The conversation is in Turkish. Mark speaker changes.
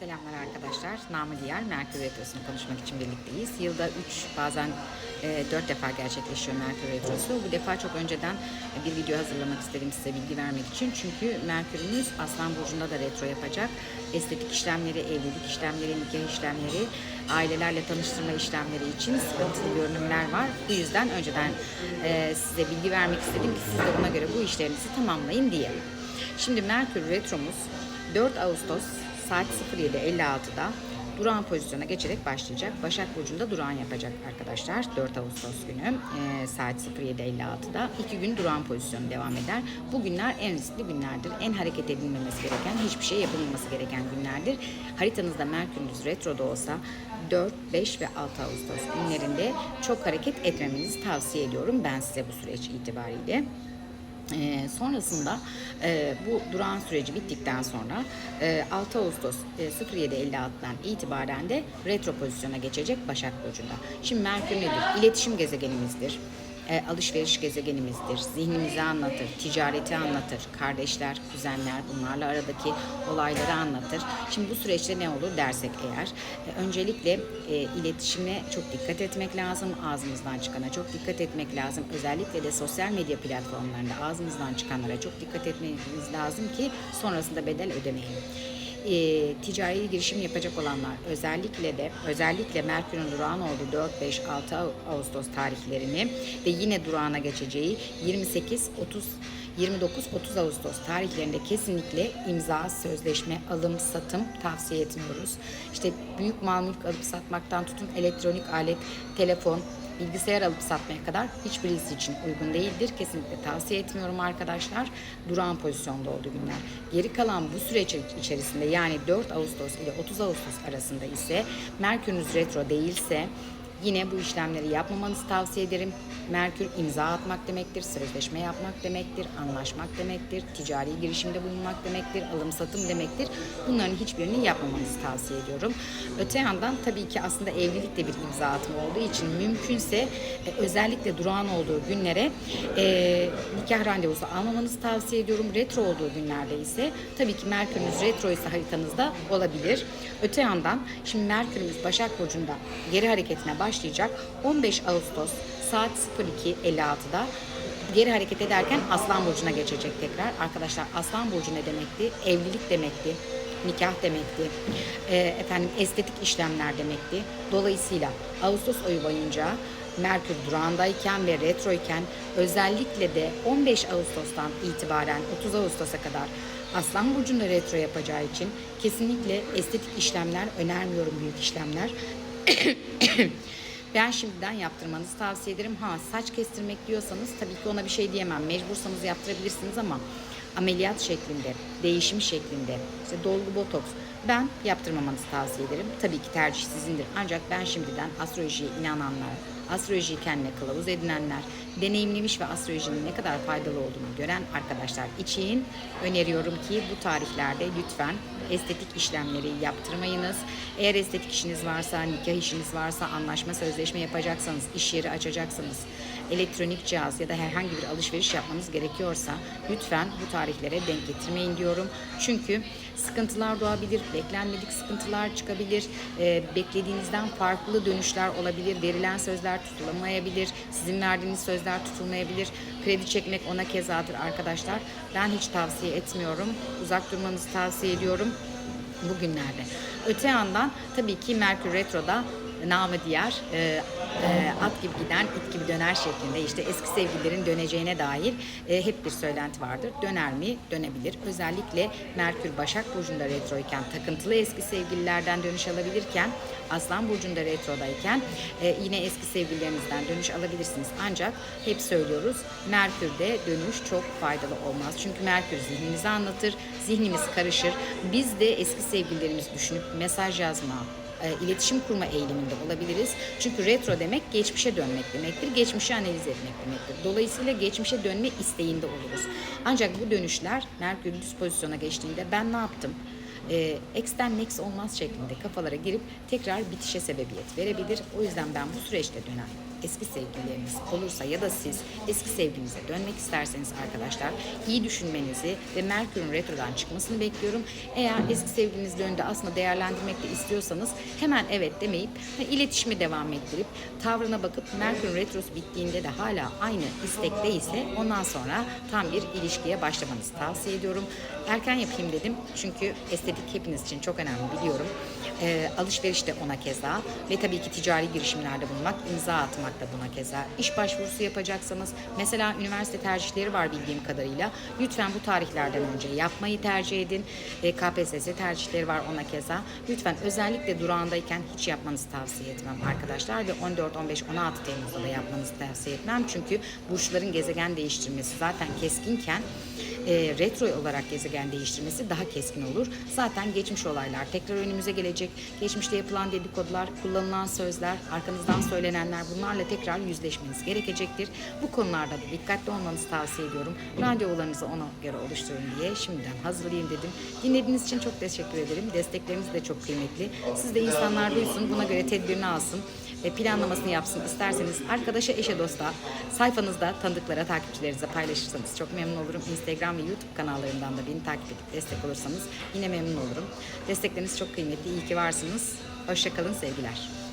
Speaker 1: Selamlar arkadaşlar. Namı diğer Merkür Retrosu'nu konuşmak için birlikteyiz. Yılda 3 bazen 4 defa gerçekleşiyor Merkür Retrosu. Bu defa çok önceden e, bir video hazırlamak istedim size bilgi vermek için. Çünkü Merkür'ümüz Aslan Burcu'nda da retro yapacak. Estetik işlemleri, evlilik işlemleri, nikah işlemleri, ailelerle tanıştırma işlemleri için sıkıntılı görünümler var. Bu yüzden önceden e, size bilgi vermek istedim ki siz de ona göre bu işlerinizi tamamlayın diye. Şimdi Merkür Retromuz 4 Ağustos saat 07.56'da durağan pozisyona geçerek başlayacak. Başak Burcu'nda durağan yapacak arkadaşlar 4 Ağustos günü e, saat 07.56'da. 2 gün durağan pozisyonu devam eder. Bu günler en riskli günlerdir. En hareket edilmemesi gereken, hiçbir şey yapılmaması gereken günlerdir. Haritanızda Merkür'ünüz retroda olsa 4, 5 ve 6 Ağustos günlerinde çok hareket etmemenizi tavsiye ediyorum ben size bu süreç itibariyle. Ee, sonrasında e, bu durağan süreci bittikten sonra e, 6 Ağustos e, 07.56'dan itibaren de retro pozisyona geçecek Başak Burcu'nda. Şimdi Merkür nedir? İletişim gezegenimizdir. E, alışveriş gezegenimizdir. Zihnimizi anlatır, ticareti anlatır, kardeşler, kuzenler bunlarla aradaki olayları anlatır. Şimdi bu süreçte ne olur dersek eğer, e, öncelikle e, iletişime çok dikkat etmek lazım. Ağzımızdan çıkana çok dikkat etmek lazım. Özellikle de sosyal medya platformlarında ağzımızdan çıkanlara çok dikkat etmemiz lazım ki sonrasında bedel ödemeyin e, ticari girişim yapacak olanlar özellikle de özellikle Merkür'ün durağan olduğu 4, 5, 6 Ağustos tarihlerini ve yine durağına geçeceği 28, 30 29-30 Ağustos tarihlerinde kesinlikle imza, sözleşme, alım, satım tavsiye etmiyoruz. İşte büyük mal mülk alıp satmaktan tutun elektronik alet, telefon, bilgisayar alıp satmaya kadar hiçbirisi için uygun değildir. Kesinlikle tavsiye etmiyorum arkadaşlar. Durağan pozisyonda olduğu günler. Geri kalan bu süreç içerisinde yani 4 Ağustos ile 30 Ağustos arasında ise Merkür'ünüz retro değilse Yine bu işlemleri yapmamanızı tavsiye ederim. Merkür imza atmak demektir, sözleşme yapmak demektir, anlaşmak demektir, ticari girişimde bulunmak demektir, alım satım demektir. Bunların hiçbirini yapmamanızı tavsiye ediyorum. Öte yandan tabii ki aslında evlilik de bir imza atma olduğu için mümkünse e, özellikle durağan olduğu günlere e, nikah randevusu almamanızı tavsiye ediyorum. Retro olduğu günlerde ise tabii ki Merkür'ünüz retro ise haritanızda olabilir. Öte yandan şimdi Merkür'ümüz Başak Burcu'nda geri hareketine başlayacak. 15 Ağustos saat 02.56'da geri hareket ederken Aslan Burcu'na geçecek tekrar. Arkadaşlar Aslan Burcu ne demekti? Evlilik demekti nikah demekti. E, efendim estetik işlemler demekti. Dolayısıyla Ağustos ayı boyunca Merkür durağındayken ve retroyken özellikle de 15 Ağustos'tan itibaren 30 Ağustos'a kadar Aslan Burcu'nda retro yapacağı için kesinlikle estetik işlemler önermiyorum büyük işlemler. Ben şimdiden yaptırmanızı tavsiye ederim. Ha saç kestirmek diyorsanız tabii ki ona bir şey diyemem. Mecbursanız yaptırabilirsiniz ama ameliyat şeklinde, değişim şeklinde, işte dolgu botoks ben yaptırmamanızı tavsiye ederim. Tabii ki tercih sizindir. Ancak ben şimdiden astrolojiye inananlar, astrolojiyi kendine kılavuz edinenler, deneyimlemiş ve astrolojinin ne kadar faydalı olduğunu gören arkadaşlar için öneriyorum ki bu tarihlerde lütfen estetik işlemleri yaptırmayınız. Eğer estetik işiniz varsa, nikah işiniz varsa, anlaşma sözleşme yapacaksanız, iş yeri açacaksanız, elektronik cihaz ya da herhangi bir alışveriş yapmanız gerekiyorsa lütfen bu tarihlere denk getirmeyin diyorum. Çünkü sıkıntılar doğabilir, beklenmedik sıkıntılar çıkabilir, e, beklediğinizden farklı dönüşler olabilir, verilen sözler tutulamayabilir, sizin verdiğiniz sözler tutulmayabilir, kredi çekmek ona kezadır arkadaşlar. Ben hiç tavsiye etmiyorum, uzak durmanızı tavsiye ediyorum bugünlerde. Öte yandan tabii ki Merkür Retro'da namı diğer e, e, at gibi giden it gibi döner şeklinde işte eski sevgililerin döneceğine dair e, hep bir söylenti vardır. Döner mi? Dönebilir. Özellikle Merkür Başak Burcu'nda retroyken takıntılı eski sevgililerden dönüş alabilirken Aslan Burcu'nda retrodayken e, yine eski sevgililerinizden dönüş alabilirsiniz. Ancak hep söylüyoruz Merkür'de dönüş çok faydalı olmaz. Çünkü Merkür zihnimizi anlatır, zihnimiz karışır. Biz de eski sevgililerimizi düşünüp mesaj yazma, e, iletişim kurma eğiliminde olabiliriz. Çünkü retro demek geçmişe dönmek demektir. Geçmişi analiz etmek demektir. Dolayısıyla geçmişe dönme isteğinde oluruz. Ancak bu dönüşler Merkür düz pozisyona geçtiğinde ben ne yaptım? E, X'ten next olmaz şeklinde kafalara girip tekrar bitişe sebebiyet verebilir. O yüzden ben bu süreçte dönen eski sevgilileriniz olursa ya da siz eski sevgilinize dönmek isterseniz arkadaşlar iyi düşünmenizi ve Merkür'ün retrodan çıkmasını bekliyorum. Eğer eski sevgiliniz döndü aslında değerlendirmek de istiyorsanız hemen evet demeyip iletişimi devam ettirip tavrına bakıp Merkür'ün retrosu bittiğinde de hala aynı istekteyse ondan sonra tam bir ilişkiye başlamanızı tavsiye ediyorum. Erken yapayım dedim çünkü estetik hepiniz için çok önemli biliyorum. Ee, alışveriş de ona keza ve tabii ki ticari girişimlerde bulunmak, imza atmak da buna keza. İş başvurusu yapacaksanız mesela üniversite tercihleri var bildiğim kadarıyla. Lütfen bu tarihlerden önce yapmayı tercih edin. Ee, KPSS tercihleri var ona keza. Lütfen özellikle durağındayken hiç yapmanızı tavsiye etmem arkadaşlar ve 14, 15, 16 Temmuz'da da yapmanızı tavsiye etmem. Çünkü burçların gezegen değiştirmesi zaten keskinken e, retro olarak gezegen değiştirmesi daha keskin olur. Zaten geçmiş olaylar tekrar önümüze gelecek. Geçmişte yapılan dedikodular, kullanılan sözler, arkanızdan söylenenler bunlarla tekrar yüzleşmeniz gerekecektir. Bu konularda da dikkatli olmanızı tavsiye ediyorum. Randevularınızı ona göre oluşturun diye şimdiden hazırlayayım dedim. Dinlediğiniz için çok teşekkür ederim. Destekleriniz de çok kıymetli. Siz de insanlar duysun, buna göre tedbirini alsın ve planlamasını yapsın isterseniz arkadaşa, eşe, dosta sayfanızda tanıdıklara, takipçilerinize paylaşırsanız çok memnun olurum. Instagram ve YouTube kanallarımdan da beni takip edip destek olursanız yine memnun olurum. Destekleriniz çok kıymetli. İyi ki varsınız. Hoşçakalın sevgiler.